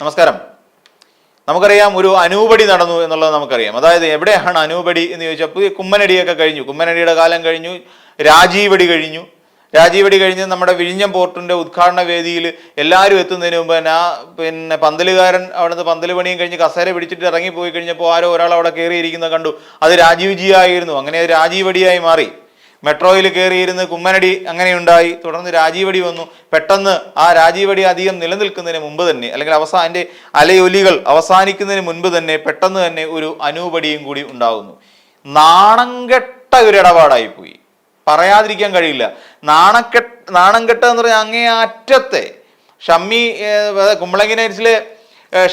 നമസ്കാരം. നമുക്കറിയാം ഒരു അനൂപടി നടന്നു എന്നുള്ളത് നമുക്കറിയാം. അതായത് എവിടെയാണ് അനൂപടി എന്ന് ചോദിച്ചാൽ പുതിയ കുമ്മനടിയൊക്കെ കഴിഞ്ഞു. കുമ്മനടിയുടെ കാലം കഴിഞ്ഞു രാജീവടി കഴിഞ്ഞു. രാജീവടി കഴിഞ്ഞ് നമ്മുടെ വിഴിഞ്ഞം പോർട്ടിന്റെ ഉദ്ഘാടന വേദിയിൽ എല്ലാവരും എത്തുന്നതിന് മുമ്പ് തന്നെ പിന്നെ പന്തലുകാരൻ അവിടുന്ന് പന്തൽ പണിയും കഴിഞ്ഞ് കസേര പിടിച്ചിട്ട് ഇറങ്ങിപ്പോയി കഴിഞ്ഞപ്പോൾ ആരോ ഒരാൾ അവിടെ കയറിയിരിക്കുന്നത് കണ്ടു. അത് രാജീവ് ജി ആയിരുന്നു അങ്ങനെ രാജീവടിയായി മാറി. മെട്രോയിൽ കയറിയിരുന്ന് കുമ്മനടി അങ്ങനെയുണ്ടായി. തുടർന്ന് രാജീവടി വന്നു. പെട്ടെന്ന് ആ രാജീവടി അധികം നിലനിൽക്കുന്നതിന് മുമ്പ് തന്നെ അല്ലെങ്കിൽ അവസാന അതിന്റെ അലയൊലികൾ അവസാനിക്കുന്നതിന് മുൻപ് തന്നെ പെട്ടെന്ന് തന്നെ ഒരു അനൂപടിയും കൂടി ഉണ്ടാകുന്നു. നാണംകെട്ട ഒരു ഇടപാടായി പോയി പറയാതിരിക്കാൻ കഴിയില്ല. നാണക്കെട്ട് നാണംകെട്ട എന്ന് പറഞ്ഞാൽ അങ്ങേ അറ്റത്തെ ഷമ്മി കുമ്പളങ്ങിനെ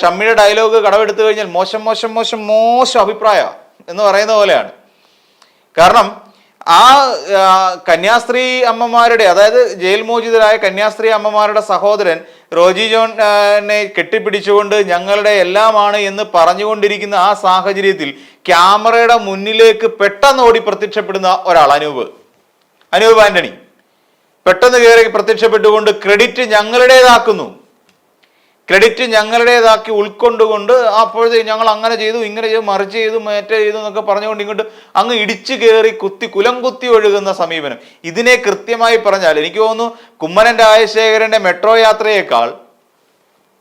ഷമ്മിയുടെ ഡയലോഗ് കടമെടുത്തു കഴിഞ്ഞാൽ മോശം മോശം മോശം മോശം അഭിപ്രായ എന്ന് പറയുന്ന പോലെയാണ്. കാരണം ആ കന്യാസ്ത്രീ അമ്മമാരുടെ അതായത് ജയിൽ മോചിതരായ കന്യാസ്ത്രീ അമ്മമാരുടെ സഹോദരൻ റോജി ജോണിനെ കെട്ടിപ്പിടിച്ചുകൊണ്ട് ഞങ്ങളുടെ എല്ലാമാണ് എന്ന് പറഞ്ഞുകൊണ്ടിരിക്കുന്ന ആ സാഹചര്യത്തിൽ ക്യാമറയുടെ മുന്നിലേക്ക് പെട്ടെന്ന് ഓടി പ്രത്യക്ഷപ്പെടുന്ന ഒരാൾ അനൂപ്. അനൂപ് ആന്റണി. പെട്ടെന്ന് കയറി പ്രത്യക്ഷപ്പെട്ടുകൊണ്ട് ക്രെഡിറ്റ് ഞങ്ങളുടേതാക്കുന്നു. ക്രെഡിറ്റ് ഞങ്ങളുടേതാക്കി ഉൾക്കൊണ്ടുകൊണ്ട് അപ്പോഴത്തേക്ക് ഞങ്ങൾ അങ്ങനെ ചെയ്തു ഇങ്ങനെ ചെയ്തു മറിച്ച് ചെയ്തു മറ്റേ ചെയ്തു എന്നൊക്കെ പറഞ്ഞുകൊണ്ട് ഇങ്ങോട്ട് അങ്ങ് ഇടിച്ചു കയറി കുത്തി കുലം കുത്തി ഒഴുകുന്ന സമീപനം. ഇതിനെ കൃത്യമായി പറഞ്ഞാൽ എനിക്ക് തോന്നുന്നു കുമ്മനൻ രാജശേഖരന്റെ മെട്രോ യാത്രയേക്കാൾ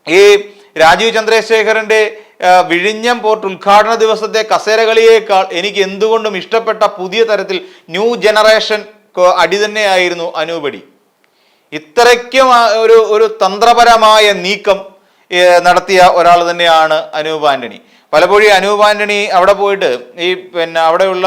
ഈ രാജീവ് ചന്ദ്രശേഖരന്റെ വിഴിഞ്ഞം പോർട്ട് ഉദ്ഘാടന ദിവസത്തെ കസേരകളിയേക്കാൾ എനിക്ക് എന്തുകൊണ്ടും ഇഷ്ടപ്പെട്ട പുതിയ തരത്തിൽ ന്യൂ ജനറേഷൻ അടി തന്നെയായിരുന്നു അനൂപടി. ഇത്രയ്ക്കും ഒരു ഒരു തന്ത്രപരമായ നീക്കം നടത്തിയ ഒരാൾ തന്നെയാണ് അനൂപ് ആന്റണി. പലപ്പോഴും അനൂപ് ആന്റണി അവിടെ പോയിട്ട് ഈ പിന്നെ അവിടെയുള്ള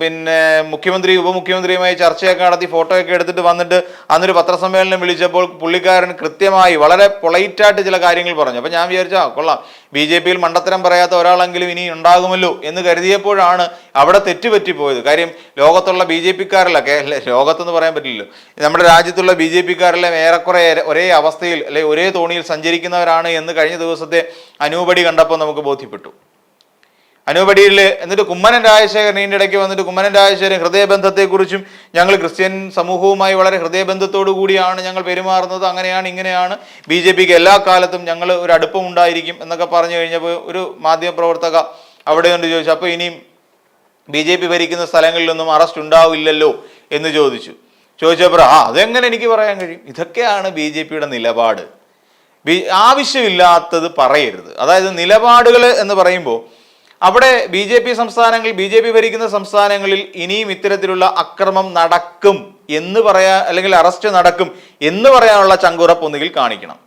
പിന്നെ മുഖ്യമന്ത്രി ഉപമുഖ്യമന്ത്രിയുമായി ചർച്ചയൊക്കെ നടത്തി ഫോട്ടോയൊക്കെ എടുത്തിട്ട് വന്നിട്ട് അന്നൊരു പത്രസമ്മേളനം വിളിച്ചപ്പോൾ പുള്ളിക്കാരൻ കൃത്യമായി വളരെ പൊളൈറ്റായിട്ട് ചില കാര്യങ്ങൾ പറഞ്ഞു. അപ്പം ഞാൻ വിചാരിച്ചു ആ കൊള്ളാം. ബി ജെ പിയിൽ മണ്ടത്തരം പറയാത്ത ഒരാളെങ്കിലും ഇനി ഉണ്ടാകുമല്ലോ എന്ന് കരുതിയപ്പോഴാണ് അവിടെ തെറ്റുപറ്റിപ്പോയത്. കാര്യം ലോകത്തുള്ള ബി ജെ പിക്കാരിലൊക്കെ കേരള ലോകത്തെന്ന് പറയാൻ പറ്റില്ലല്ലോ. നമ്മുടെ രാജ്യത്തുള്ള ബി ജെ പിക്കാരെല്ലാം ഏറെക്കുറെ ഒരേ അവസ്ഥയിൽ അല്ലെ ഒരേ തോണിയിൽ സഞ്ചരിക്കുന്നവരാണ് എന്ന് കഴിഞ്ഞ ദിവസത്തെ അനൂപടി കണ്ടപ്പോൾ നമുക്ക് ബോധ്യപ്പെട്ടു. അനൂപടിയിൽ എന്നിട്ട് കുമ്മനൻ രാജശേഖരൻ ഇതിന്റെ ഇടയ്ക്ക് വന്നിട്ട് കുമ്മനൻ രാജശേഖരൻ ഹൃദയബന്ധത്തെക്കുറിച്ചും ഞങ്ങൾ ക്രിസ്ത്യൻ സമൂഹവുമായി വളരെ ഹൃദയബന്ധത്തോടു കൂടിയാണ് ഞങ്ങൾ പെരുമാറുന്നത്. അങ്ങനെയാണ് ഇങ്ങനെയാണ്. ബി ജെ പിക്ക് എല്ലാ കാലത്തും ഞങ്ങൾ ഒരു അടുപ്പം ഉണ്ടായിരിക്കും എന്നൊക്കെ പറഞ്ഞു കഴിഞ്ഞപ്പോൾ ഒരു മാധ്യമപ്രവർത്തക അവിടെ കൊണ്ട് ചോദിച്ചു അപ്പോൾ ഇനിയും ബി ജെ പി ഭരിക്കുന്ന സ്ഥലങ്ങളിലൊന്നും അറസ്റ്റ് ഉണ്ടാവില്ലല്ലോ? എന്ന് ചോദിച്ചു. ചോദിച്ചപ്പോൾ ആ അതെങ്ങനെ എനിക്ക് പറയാൻ കഴിയും? ഇതൊക്കെയാണ് ബി ജെ പിയുടെ നിലപാട്. ബി ആവശ്യമില്ലാത്തത് പറയരുത്. അതായത് നിലപാടുകൾ എന്ന് പറയുമ്പോൾ അവിടെ ബി ജെ പി സംസ്ഥാനങ്ങളിൽ ബി ജെ പി ഭരിക്കുന്ന സംസ്ഥാനങ്ങളിൽ ഇനിയും ഇത്തരത്തിലുള്ള അക്രമം നടക്കും എന്ന് പറയാ അല്ലെങ്കിൽ അറസ്റ്റ് നടക്കും എന്ന് പറയാനുള്ള ചങ്കുറപ്പ് ഒന്നുകിൽ കാണിക്കണം.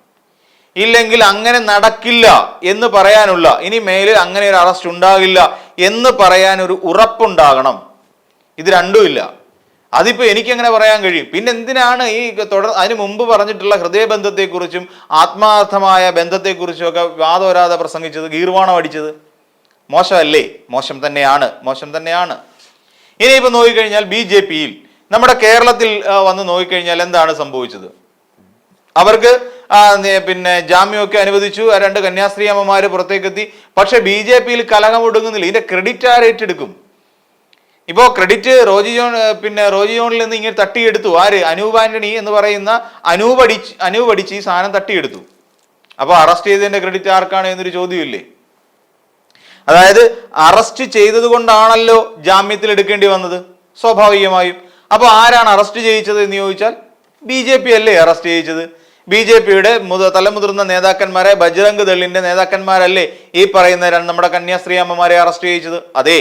ഇല്ലെങ്കിൽ അങ്ങനെ നടക്കില്ല എന്ന് പറയാനുള്ള ഇനി മേലിൽ അങ്ങനെ ഒരു അറസ്റ്റ് ഉണ്ടാകില്ല എന്ന് പറയാൻ ഒരു ഉറപ്പുണ്ടാകണം. ഇത് രണ്ടുമില്ല അതിപ്പോ എനിക്കങ്ങനെ പറയാൻ കഴിയും. പിന്നെ എന്തിനാണ് ഈ തുടർ അതിന് മുമ്പ് പറഞ്ഞിട്ടുള്ള ഹൃദയബന്ധത്തെക്കുറിച്ചും ആത്മാർത്ഥമായ ബന്ധത്തെക്കുറിച്ചും ഒക്കെ വാദോരാതെ പ്രസംഗിച്ചത് ഗീർവാണം അടിച്ചത് മോശമല്ലേ? മോശം തന്നെയാണ് മോശം തന്നെയാണ്. ഇനിയിപ്പോൾ നോക്കിക്കഴിഞ്ഞാൽ ബി ജെ പിയിൽ നമ്മുടെ കേരളത്തിൽ വന്ന് നോക്കിക്കഴിഞ്ഞാൽ എന്താണ് സംഭവിച്ചത്? അവർക്ക് പിന്നെ ജാമ്യമൊക്കെ അനുവദിച്ചു രണ്ട് കന്യാസ്ത്രീ അമ്മമാർ പുറത്തേക്കെത്തി പക്ഷെ ബി ജെ പിയിൽ കലഹമൊടുങ്ങുന്നില്ല ഇതിന്റെ ക്രെഡിറ്റ് ആരെ ഏറ്റെടുക്കും ഇപ്പോ ക്രെഡിറ്റ് റോജി ജോൺ പിന്നെ റോജി ജോണിൽ നിന്ന് ഇങ്ങനെ തട്ടിയെടുത്തു. ആര്? അനൂപ് ആന്റണി എന്ന് പറയുന്ന അനൂപ് അടിച്ച് അനൂപ് അടിച്ച് ഈ സാധനം തട്ടിയെടുത്തു. അപ്പൊ അറസ്റ്റ് ചെയ്തതിന്റെ ക്രെഡിറ്റ് ആർക്കാണ് എന്നൊരു ചോദ്യമില്ലേ? അതായത് അറസ്റ്റ് ചെയ്തത് കൊണ്ടാണല്ലോ ജാമ്യത്തിൽ എടുക്കേണ്ടി വന്നത്. സ്വാഭാവികമായും. അപ്പോൾ ആരാണ് അറസ്റ്റ് ചെയ്യിച്ചത് എന്ന് ചോദിച്ചാൽ ബി ജെ പി അല്ലേ അറസ്റ്റ് ചെയ്യിച്ചത്? ബി ജെ പിയുടെ മുത തലമുതിർന്ന നേതാക്കന്മാരെ ബജ്രംഗ് ദളിന്റെ നേതാക്കന്മാരല്ലേ ഈ പറയുന്ന നമ്മുടെ കന്യാസ്ത്രീ അമ്മമാരെ അറസ്റ്റ് ചെയ്യിച്ചത്? അതെ.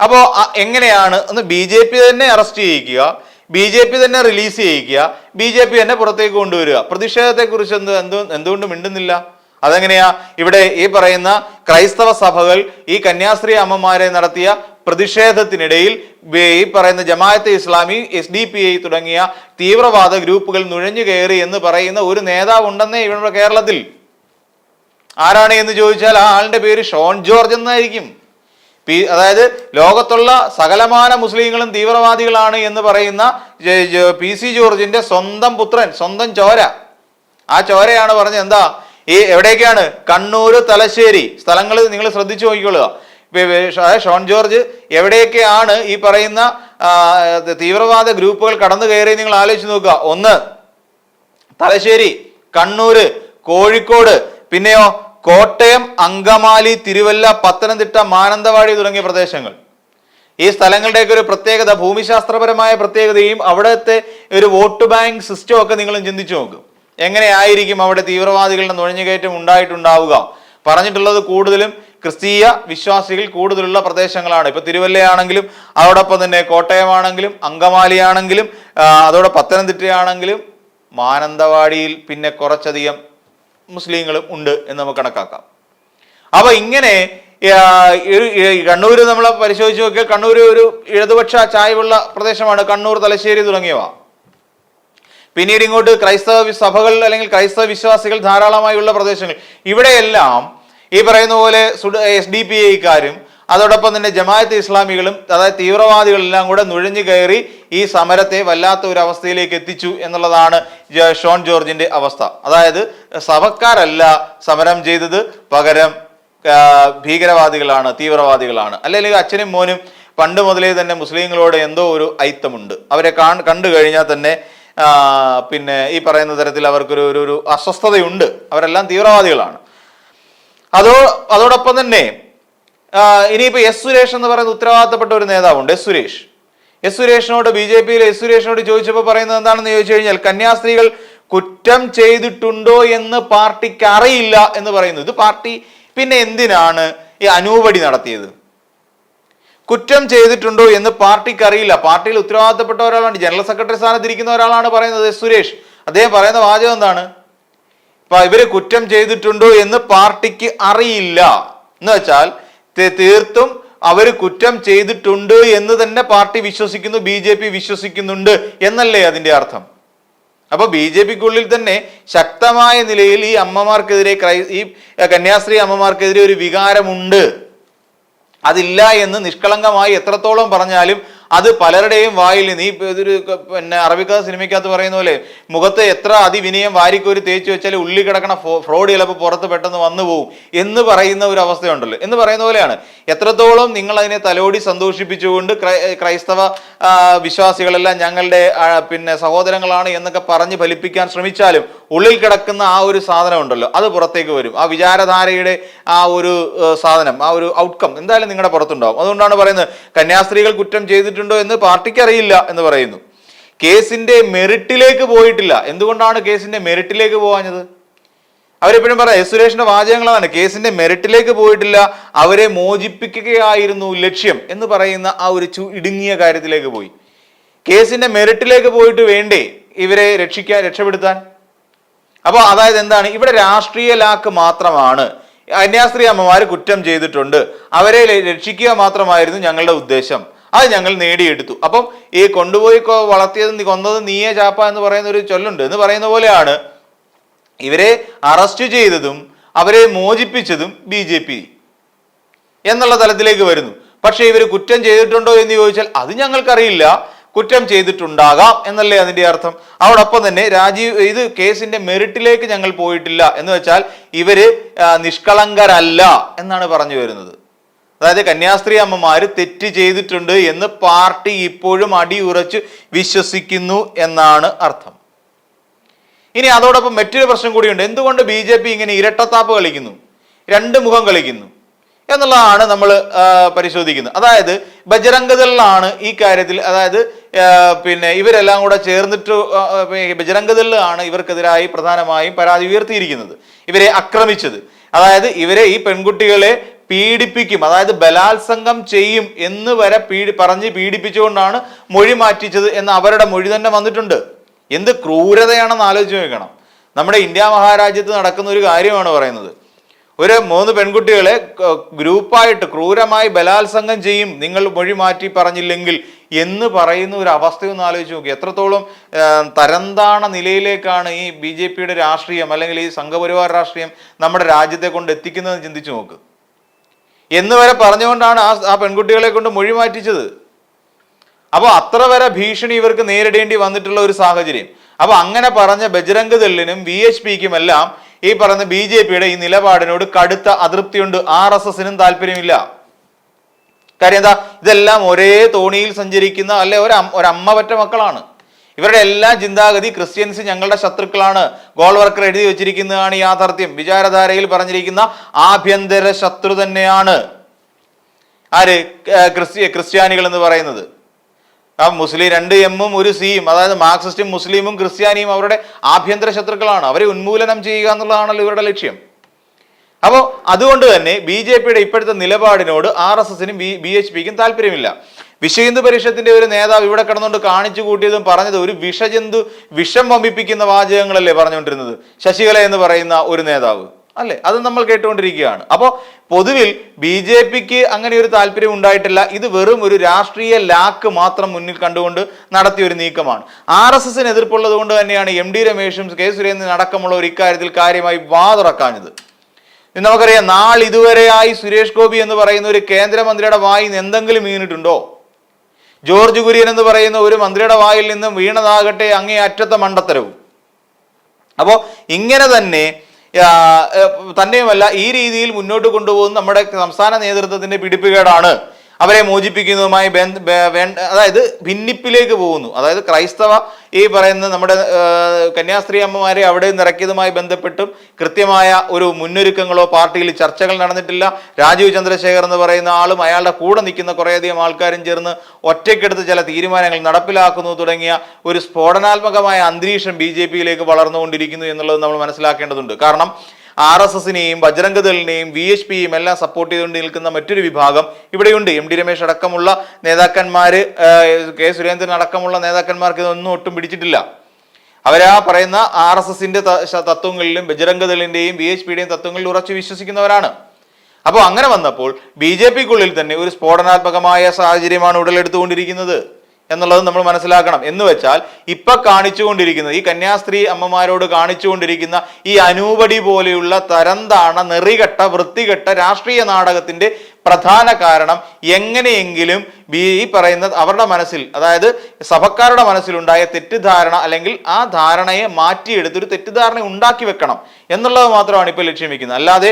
അപ്പോ എങ്ങനെയാണ് ഒന്ന് ബി ജെ പി തന്നെ അറസ്റ്റ് ചെയ്യിക്കുക ബി ജെ പി തന്നെ റിലീസ് ചെയ്യിക്കുക ബി ജെ പി തന്നെ പുറത്തേക്ക് കൊണ്ടുവരിക? പ്രതിഷേധത്തെ കുറിച്ച് എന്ത് എന്ത് എന്തുകൊണ്ട് മിണ്ടുന്നില്ല? അതെങ്ങനെയാ? ഇവിടെ ഈ പറയുന്ന ക്രൈസ്തവ സഭകൾ ഈ കന്യാസ്ത്രീ അമ്മമാരെ നടത്തിയ പ്രതിഷേധത്തിനിടയിൽ ഈ പറയുന്ന Jamaate Islami S D P I തുടങ്ങിയ തീവ്രവാദ ഗ്രൂപ്പുകൾ നുഴഞ്ഞു കയറി എന്ന് പറയുന്ന ഒരു നേതാവ് ഉണ്ടെന്നേ ഇവിടെ കേരളത്തിൽ. ആരാണ് എന്ന് ചോദിച്ചാൽ ആ ആളുടെ പേര് ഷോൺ ജോർജ് എന്നായിരിക്കും. പി അതായത് ലോകത്തുള്ള സകലമാന മുസ്ലിങ്ങളും തീവ്രവാദികളാണ് എന്ന് പറയുന്ന പി സി ജോർജിന്റെ സ്വന്തം പുത്രൻ സ്വന്തം ചോര. ആ ചോരയാണ് പറഞ്ഞത്. എന്താ? ഈ എവിടേക്കാണ്? കണ്ണൂർ തലശ്ശേരി. സ്ഥലങ്ങൾ നിങ്ങൾ ശ്രദ്ധിച്ചു നോക്കിക്കൊള്ളുക. ഷോൺ ജോർജ് എവിടെയൊക്കെയാണ് ഈ പറയുന്ന തീവ്രവാദ ഗ്രൂപ്പുകൾ കടന്നു കയറി നിങ്ങൾ ആലോചിച്ച് നോക്കുക. ഒന്ന് തലശ്ശേരി കണ്ണൂര് കോഴിക്കോട് പിന്നെയോ കോട്ടയം അങ്കമാലി തിരുവല്ല പത്തനംതിട്ട മാനന്തവാടി തുടങ്ങിയ പ്രദേശങ്ങൾ. ഈ സ്ഥലങ്ങളുടെയൊക്കെ ഒരു പ്രത്യേകത ഭൂമിശാസ്ത്രപരമായ പ്രത്യേകതയും അവിടുത്തെ ഒരു വോട്ട് ബാങ്ക് സിസ്റ്റം ഒക്കെ നിങ്ങളും ചിന്തിച്ചു നോക്കും. എങ്ങനെയായിരിക്കും അവിടെ തീവ്രവാദികളുടെ നുഴഞ്ഞുകയറ്റം ഉണ്ടായിട്ടുണ്ടാവുക? പറഞ്ഞിട്ടുള്ളത് കൂടുതലും ക്രിസ്തീയ വിശ്വാസികൾ കൂടുതലുള്ള പ്രദേശങ്ങളാണ്. ഇപ്പൊ തിരുവല്ലയാണെങ്കിലും അതോടൊപ്പം തന്നെ കോട്ടയമാണെങ്കിലും അങ്കമാലിയാണെങ്കിലും അതോടെ പത്തനംതിട്ടയാണെങ്കിലും മാനന്തവാടിയിൽ പിന്നെ കുറച്ചധികം മുസ്ലിങ്ങളും ഉണ്ട് എന്ന് നമുക്ക് കണക്കാക്കാം. അപ്പൊ ഇങ്ങനെ കണ്ണൂര് കണ്ണൂർ നമ്മൾ പരിശോധിച്ച് നോക്കിയാൽ കണ്ണൂർ ഒരു ഇടതുപക്ഷ ചായവുള്ള പ്രദേശമാണ്. കണ്ണൂർ തലശ്ശേരി തുടങ്ങിയവ. പിന്നീട് ഇങ്ങോട്ട് ക്രൈസ്തവ സഭകൾ അല്ലെങ്കിൽ ക്രൈസ്തവ വിശ്വാസികൾ ധാരാളമായുള്ള പ്രദേശങ്ങൾ ഇവിടെയെല്ലാം ഈ പറയുന്ന പോലെ എസ് ഡി പി ഐക്കാരും അതോടൊപ്പം തന്നെ ജമാഅത്ത് ഇസ്ലാമികളും അതായത് തീവ്രവാദികളെല്ലാം കൂടെ നുഴഞ്ഞു കയറി ഈ സമരത്തെ വല്ലാത്ത ഒരു അവസ്ഥയിലേക്ക് എത്തിച്ചു എന്നുള്ളതാണ് ഷോൺ ജോർജിന്റെ അവസ്ഥ. അതായത് സഭക്കാരല്ല സമരം ചെയ്തത് പകരം ഭീകരവാദികളാണ് തീവ്രവാദികളാണ്. അല്ലെങ്കിൽ അച്ഛനും മോനും പണ്ട് മുതലേ തന്നെ മുസ്ലിങ്ങളോട് എന്തോ ഒരു ഐത്തമുണ്ട് അവരെ കണ്ടു കഴിഞ്ഞാൽ തന്നെ പിന്നെ ഈ പറയുന്ന തരത്തിൽ അവർക്കൊരു ഒരു ഒരു അസ്വസ്ഥതയുണ്ട്. അവരെല്ലാം തീവ്രവാദികളാണ്. അതോ അതോടൊപ്പം തന്നെ ഇനിയിപ്പോൾ ഇനിയിപ്പോ എസ് സുരേഷ് എന്ന് പറയുന്ന ഉത്തരവാദിത്തപ്പെട്ട ഒരു നേതാവുണ്ട് എസ് സുരേഷ്. എസ് സുരേഷിനോട് ബി ജെ പിയിലെ എസ് സുരേഷിനോട് ചോദിച്ചപ്പോൾ പറയുന്നത് എന്താണെന്ന് ചോദിച്ചു കഴിഞ്ഞാൽ കന്യാസ്ത്രീകൾ കുറ്റം ചെയ്തിട്ടുണ്ടോ എന്ന് പാർട്ടിക്ക് അറിയില്ല എന്ന് പറയുന്നു. ഇത് പാർട്ടി പിന്നെ എന്തിനാണ് ഈ അനൂപടി നടത്തിയത്? കുറ്റം ചെയ്തിട്ടുണ്ടോ എന്ന് പാർട്ടിക്ക് അറിയില്ല പാർട്ടിയിൽ ഉത്തരവാദിത്തപ്പെട്ട ഒരാളാണ്. ജനറൽ സെക്രട്ടറി സ്ഥാനത്തിരിക്കുന്ന ഒരാളാണ് പറയുന്നത് സുരേഷ്. അദ്ദേഹം പറയുന്ന വാചകം എന്താണ്? ഇപ്പൊ ഇവർ കുറ്റം ചെയ്തിട്ടുണ്ടോ എന്ന് പാർട്ടിക്ക് അറിയില്ല. എന്ന് വെച്ചാൽ തീർത്തും അവർ കുറ്റം ചെയ്തിട്ടുണ്ട് എന്ന് തന്നെ പാർട്ടി വിശ്വസിക്കുന്നു ബി ജെ പി വിശ്വസിക്കുന്നുണ്ട് എന്നല്ലേ അതിന്റെ അർത്ഥം? അപ്പൊ ബി ജെ പിക്കുള്ളിൽ തന്നെ ശക്തമായ നിലയിൽ ഈ അമ്മമാർക്കെതിരെ ക്രൈ ഈ കന്യാസ്ത്രീ അമ്മമാർക്കെതിരെ ഒരു വികാരമുണ്ട്. അതില്ല എന്ന് നിഷ്കളങ്കമായി എത്രത്തോളം പറഞ്ഞാലും അത് പലരുടെയും വായിൽ നീ ഇതൊരു പിന്നെ അറബിക്കഥ സിനിമയ്ക്കകത്ത് പറയുന്ന പോലെ മുഖത്ത് എത്ര അതിവിനയം വാരിക്കോരി തേച്ച് വെച്ചാൽ ഉള്ളി കിടക്കണ ഫ്രോഡ് ചിലപ്പോൾ പുറത്ത് പെട്ടെന്ന് വന്നു പോകും എന്ന് പറയുന്ന ഒരു അവസ്ഥയുണ്ടല്ലോ. എന്ന് പറയുന്ന പോലെയാണ്. എത്രത്തോളം നിങ്ങൾ അതിനെ തലോടി സന്തോഷിപ്പിച്ചുകൊണ്ട് ക്രൈ- ക്രൈസ്തവ വിശ്വാസികളെല്ലാം ഞങ്ങളുടെ പിന്നെ സഹോദരങ്ങളാണ് എന്നൊക്കെ പറഞ്ഞ് ഫലിപ്പിക്കാൻ ശ്രമിച്ചാലും ഉള്ളിൽ കിടക്കുന്ന ആ ഒരു സാധനം ഉണ്ടല്ലോ അത് പുറത്തേക്ക് വരും. ആ വിചാരധാരയുടെ ആ ഒരു സാധനം ആ ഒരു ഔട്ട്കം എന്തായാലും നിങ്ങളുടെ പുറത്തുണ്ടാവും. അതുകൊണ്ടാണ് പറയുന്നത് കന്യാസ്ത്രീകൾ കുറ്റം ചെയ്തിട്ടുണ്ടോ എന്ന് പാർട്ടിക്ക് അറിയില്ല എന്ന് പറയുന്നു. കേസിന്റെ മെറിറ്റിലേക്ക് പോയിട്ടില്ല. എന്തുകൊണ്ടാണ് കേസിന്റെ മെറിറ്റിലേക്ക് പോകാഞ്ഞത്? അവരെപ്പോഴും പറയാം എസ് സുരേഷിന്റെ വാചകങ്ങളാണ്. കേസിന്റെ മെറിറ്റിലേക്ക് പോയിട്ടില്ല. അവരെ മോചിപ്പിക്കുകയായിരുന്നു ലക്ഷ്യം എന്ന് പറയുന്ന ആ ഒരു ചു ഇടുങ്ങിയ കാര്യത്തിലേക്ക് പോയി. കേസിന്റെ മെറിറ്റിലേക്ക് പോയിട്ട് വേണ്ടേ ഇവരെ രക്ഷിക്കാൻ രക്ഷപ്പെടുത്താൻ? അപ്പോൾ അതായത് എന്താണ്? ഇവിടെ രാഷ്ട്രീയ ലാക്ക് മാത്രമാണ്. കന്യാസ്ത്രീ അമ്മമാർ കുറ്റം ചെയ്തിട്ടുണ്ട്. അവരെ രക്ഷിക്കുക മാത്രമായിരുന്നു ഞങ്ങളുടെ ഉദ്ദേശം. അത് ഞങ്ങൾ നേടിയെടുത്തു. അപ്പം ഈ കൊണ്ടുപോയി വളർത്തിയത് കൊന്നത് നീയെ ചാപ്പ എന്ന് പറയുന്ന ഒരു ചൊല്ലുണ്ട്. എന്ന് പറയുന്ന പോലെയാണ് ഇവരെ അറസ്റ്റ് ചെയ്തതും അവരെ മോചിപ്പിച്ചതും ബി ജെ പി എന്നുള്ള തലത്തിലേക്ക് വരുന്നു. പക്ഷേ ഇവർ കുറ്റം ചെയ്തിട്ടുണ്ടോ എന്ന് ചോദിച്ചാൽ അത് ഞങ്ങൾക്കറിയില്ല. കുറ്റം ചെയ്തിട്ടുണ്ടാകാം എന്നല്ലേ അതിന്റെ അർത്ഥം? അതോടൊപ്പം തന്നെ രാജീവ് ഇത് കേസിന്റെ മെറിറ്റിലേക്ക് ഞങ്ങൾ പോയിട്ടില്ല എന്ന് വെച്ചാൽ ഇവർ നിഷ്കളങ്കരല്ല എന്നാണ് പറഞ്ഞു വരുന്നത്. അതായത് കന്യാസ്ത്രീ അമ്മമാര് തെറ്റ് ചെയ്തിട്ടുണ്ട് എന്ന് പാർട്ടി ഇപ്പോഴും അടിയുറച്ച് വിശ്വസിക്കുന്നു എന്നാണ് അർത്ഥം. ഇനി അതോടൊപ്പം മറ്റൊരു പ്രശ്നം കൂടിയുണ്ട്. എന്തുകൊണ്ട് ബി ജെ പി ഇങ്ങനെ ഇരട്ടത്താപ്പ് കളിക്കുന്നു? രണ്ട് മുഖം കളിക്കുന്നു. എന്നുള്ളതാണ് നമ്മൾ പരിശോധിക്കുന്നത്. അതായത് ബജരംഗദളിലാണ് ഈ കാര്യത്തിൽ അതായത് പിന്നെ ഇവരെല്ലാം കൂടെ ചേർന്നിട്ട് ബജരംഗദളിലാണ് ഇവർക്കെതിരായി പ്രധാനമായും പരാതി ഉയർത്തിയിരിക്കുന്നത്. ഇവരെ ആക്രമിച്ചത്. അതായത് ഇവരെ ഈ പെൺകുട്ടികളെ പീഡിപ്പിക്കും അതായത് ബലാത്സംഗം ചെയ്യും എന്ന് വരെ പീഡി പറഞ്ഞ് പീഡിപ്പിച്ചുകൊണ്ടാണ് മൊഴി മാറ്റിച്ചത് എന്ന് അവരുടെ മൊഴി തന്നെ വന്നിട്ടുണ്ട്. എന്ത് ക്രൂരതയാണെന്ന് ആലോചിച്ച് നോക്കണം. നമ്മുടെ ഇന്ത്യ മഹാരാജ്യത്ത് നടക്കുന്ന ഒരു കാര്യമാണ് പറയുന്നത്. ഒരു മൂന്ന് പെൺകുട്ടികളെ ഗ്രൂപ്പായിട്ട് ക്രൂരമായി ബലാത്സംഗം ചെയ്യും. നിങ്ങൾ മൊഴി മാറ്റി പറഞ്ഞില്ലെങ്കിൽ എന്ന് പറയുന്ന ഒരു അവസ്ഥയൊന്ന് ആലോചിച്ച് നോക്കി. എത്രത്തോളം തരംതാണ നിലയിലേക്കാണ് ഈ ബി ജെ പിയുടെ രാഷ്ട്രീയം അല്ലെങ്കിൽ ഈ സംഘപരിവാർ രാഷ്ട്രീയം നമ്മുടെ രാജ്യത്തെ കൊണ്ട് എത്തിക്കുന്നതെന്ന് ചിന്തിച്ചു നോക്ക്. എന്ന് വരെ പറഞ്ഞുകൊണ്ടാണ് ആ ആ പെൺകുട്ടികളെ കൊണ്ട് മൊഴി മാറ്റിച്ചത്. അപ്പോൾ അത്ര വരെ ഭീഷണി ഇവർക്ക് നേരിടേണ്ടി വന്നിട്ടുള്ള ഒരു സാഹചര്യം. അപ്പൊ അങ്ങനെ പറഞ്ഞ ബജരംഗ് ദളിനും വി എച്ച് പിക്കും എല്ലാം ഈ പറയുന്ന ബി ജെ പിയുടെ ഈ നിലപാടിനോട് കടുത്ത അതൃപ്തിയുണ്ട്. ആർ എസ് എസിനും താല്പര്യമില്ല. കാര്യം എന്താ? ഇതെല്ലാം ഒരേ തോണിയിൽ സഞ്ചരിക്കുന്ന അല്ലെ ഒരു ഒരമ്മ പറ്റ മക്കളാണ്. ഇവരുടെ എല്ലാ ചിന്താഗതി ക്രിസ്ത്യൻസ് ഞങ്ങളുടെ ശത്രുക്കളാണ്. ഗോൾ വർക്കർ എഴുതി വെച്ചിരിക്കുന്നതാണ് യാഥാർത്ഥ്യം. വിചാരധാരയിൽ പറഞ്ഞിരിക്കുന്ന ആഭ്യന്തര ശത്രു തന്നെയാണ്. ആര്? ക്രിസ്ത്യ ക്രിസ്ത്യാനികൾ എന്ന് പറയുന്നത്. ആ മുസ്ലിം രണ്ട് എമ്മും ഒരു സിയും അതായത് മാർക്സിസ്റ്റും മുസ്ലിമും ക്രിസ്ത്യാനിയും അവരുടെ ആഭ്യന്തര ശത്രുക്കളാണ്. അവരെ ഉന്മൂലനം ചെയ്യുക എന്നുള്ളതാണല്ലോ ഇവരുടെ ലക്ഷ്യം. അപ്പോൾ അതുകൊണ്ട് തന്നെ ബി ജെ പിയുടെ ഇപ്പോഴത്തെ നിലപാടിനോട് ആർ എസ് എസിനും ബി ബി എച്ച് പിക്കും താല്പര്യമില്ല. വിശ്വഹിന്ദു പരിഷത്തിന്റെ ഒരു നേതാവ് ഇവിടെ കിടന്നുകൊണ്ട് കാണിച്ചു കൂട്ടിയതും പറഞ്ഞത് ഒരു വിഷജന്തു വിഷം വമ്പിപ്പിക്കുന്ന വാചകങ്ങളല്ലേ പറഞ്ഞുകൊണ്ടിരുന്നത്. ശശികല എന്ന് പറയുന്ന ഒരു നേതാവ്. അല്ലേ? അത് നമ്മൾ കേട്ടുകൊണ്ടിരിക്കുകയാണ്. അപ്പോൾ പൊതുവിൽ ബി ജെ പിക്ക് അങ്ങനെ ഒരു താല്പര്യം ഉണ്ടായിട്ടില്ല. ഇത് വെറും ഒരു രാഷ്ട്രീയ ലാക്ക് മാത്രം മുന്നിൽ കണ്ടുകൊണ്ട് നടത്തിയ ഒരു നീക്കമാണ്. ആർ എസ് എസിന് എതിർപ്പുള്ളത് കൊണ്ട് തന്നെയാണ് എം ഡി രമേശും കെ സുരേന്ദ്രൻ അടക്കമുള്ളവർ ഇക്കാര്യത്തിൽ കാര്യമായി വാതുറക്കാഞ്ഞത് നമുക്കറിയാം നാളിതുവരെയായി സുരേഷ് ഗോപി എന്ന് പറയുന്ന ഒരു കേന്ദ്രമന്ത്രിയുടെ വായിൽ നിന്ന് എന്തെങ്കിലും വീണിട്ടുണ്ടോ? ജോർജ് കുര്യൻ എന്ന് പറയുന്ന ഒരു മന്ത്രിയുടെ വായിൽ നിന്നും വീണതാകട്ടെ അങ്ങേ അറ്റത്തെ മണ്ടത്തരവും. അപ്പോൾ ഇങ്ങനെ തന്നെ തന്നെയുമല്ല ഈ രീതിയിൽ മുന്നോട്ട് കൊണ്ടുപോകുന്ന നമ്മുടെ സംസ്ഥാന നേതൃത്വത്തിന്റെ പിടിപ്പുകേടാണ്. അവരെ മോചിപ്പിക്കുന്നതുമായി അതായത് ഭിന്നിപ്പിലേക്ക് പോകുന്നു. അതായത് ക്രൈസ്തവ ഈ പറയുന്ന നമ്മുടെ കന്യാസ്ത്രീ അമ്മമാരെ അവിടെ നിറക്കിയതുമായി ബന്ധപ്പെട്ടും കൃത്യമായ ഒരു മുന്നൊരുക്കങ്ങളോ പാർട്ടിയിൽ ചർച്ചകൾ നടന്നിട്ടില്ല. രാജീവ് ചന്ദ്രശേഖർ എന്ന് പറയുന്ന ആളും അയാളുടെ കൂടെ നിൽക്കുന്ന കുറേയധികം ആൾക്കാരും ചേർന്ന് ഒറ്റയ്ക്കെടുത്ത് ചില തീരുമാനങ്ങൾ നടപ്പിലാക്കുന്നു തുടങ്ങിയ ഒരു സ്ഫോടനാത്മകമായ അന്തരീക്ഷം ബി ജെ പിയിലേക്ക് വളർന്നുകൊണ്ടിരിക്കുന്നു എന്നുള്ളത് നമ്മൾ മനസ്സിലാക്കേണ്ടതുണ്ട്. കാരണം ആർ എസ് എസിനെയും ബജരംഗദളിനെയും വി എച്ച് പിയും എല്ലാം സപ്പോർട്ട് ചെയ്തുകൊണ്ട് നിൽക്കുന്ന മറ്റൊരു വിഭാഗം ഇവിടെയുണ്ട്. എം ഡി രമേശ് അടക്കമുള്ള നേതാക്കന്മാർ കെ സുരേന്ദ്രൻ അടക്കമുള്ള നേതാക്കന്മാർക്ക് ഇതൊന്നും ഒട്ടും പിടിച്ചിട്ടില്ല. അവരാ പറയുന്ന ആർ എസ് എസിന്റെ തത്വങ്ങളിലും ബജരംഗദളിന്റെയും വി എച്ച് പിയുടെയും തത്വങ്ങളിൽ ഉറച്ചു വിശ്വസിക്കുന്നവരാണ്. അപ്പോൾ അങ്ങനെ വന്നപ്പോൾ ബി ജെ പിക്കുള്ളിൽ തന്നെ ഒരു സ്ഫോടനാത്മകമായ സാഹചര്യമാണ് ഉടലെടുത്തുകൊണ്ടിരിക്കുന്നത്. എന്നുള്ളത് നമ്മൾ മനസ്സിലാക്കണം. എന്ന് വെച്ചാൽ ഇപ്പൊ കാണിച്ചുകൊണ്ടിരിക്കുന്നത് ഈ കന്യാസ്ത്രീ അമ്മമാരോട് കാണിച്ചുകൊണ്ടിരിക്കുന്ന ഈ അനൂപടി പോലെയുള്ള തരംതാണ നെറികെട്ട വൃത്തികെട്ട രാഷ്ട്രീയ നാടകത്തിന്റെ പ്രധാന കാരണം എങ്ങനെയെങ്കിലും ബി ഈ പറയുന്ന അവരുടെ മനസ്സിൽ അതായത് സഭക്കാരുടെ മനസ്സിലുണ്ടായ തെറ്റിദ്ധാരണ അല്ലെങ്കിൽ ആ ധാരണയെ മാറ്റിയെടുത്ത് ഒരു തെറ്റിദ്ധാരണ ഉണ്ടാക്കി വെക്കണം എന്നുള്ളത് മാത്രമാണ് ഇപ്പോൾ ലക്ഷ്യം വെക്കുന്നത്. അല്ലാതെ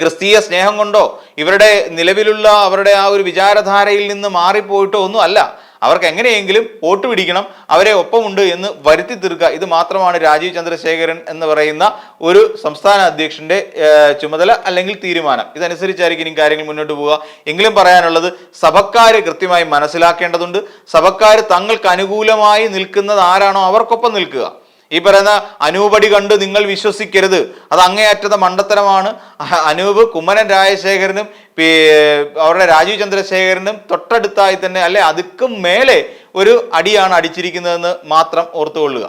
ക്രിസ്തീയ സ്നേഹം കൊണ്ടോ ഇവരുടെ നിലവിലുള്ള അവരുടെ ആ ഒരു വിചാരധാരയിൽ നിന്ന് മാറിപ്പോയിട്ടോ ഒന്നും അല്ല. അവർക്ക് എങ്ങനെയെങ്കിലും വോട്ട് പിടിക്കണം അവരെ ഒപ്പമുണ്ട് എന്ന് വരുത്തി തീർക്കുക. ഇത് മാത്രമാണ് രാജീവ് ചന്ദ്രശേഖരൻ എന്ന് പറയുന്ന ഒരു സംസ്ഥാന അധ്യക്ഷന്റെ ചുമതല അല്ലെങ്കിൽ തീരുമാനം. ഇതനുസരിച്ചായിരിക്കും ഇനി കാര്യങ്ങൾ മുന്നോട്ട് പോവുക. എങ്കിലും പറയാനുള്ളത് സഭക്കാർ കൃത്യമായി മനസ്സിലാക്കേണ്ടതുണ്ട്. സഭക്കാർ തങ്ങൾക്ക് അനുകൂലമായി നിൽക്കുന്നത് ആരാണോ അവർക്കൊപ്പം നിൽക്കുക. ഈ പറയുന്ന അനൂപടി കണ്ട് നിങ്ങൾ വിശ്വസിക്കരുത്. അത് അങ്ങേയറ്റത്തെ മണ്ടത്തരമാണ്. അനൂപ് കുമ്മനൻ രാജശേഖരനും അവരുടെ രാജീവ് ചന്ദ്രശേഖരനും തൊട്ടടുത്തായി തന്നെ അല്ലെ അതുക്കും മേലെ ഒരു അടിയാണ് അടിച്ചിരിക്കുന്നതെന്ന് മാത്രം ഓർത്തുകൊള്ളുക.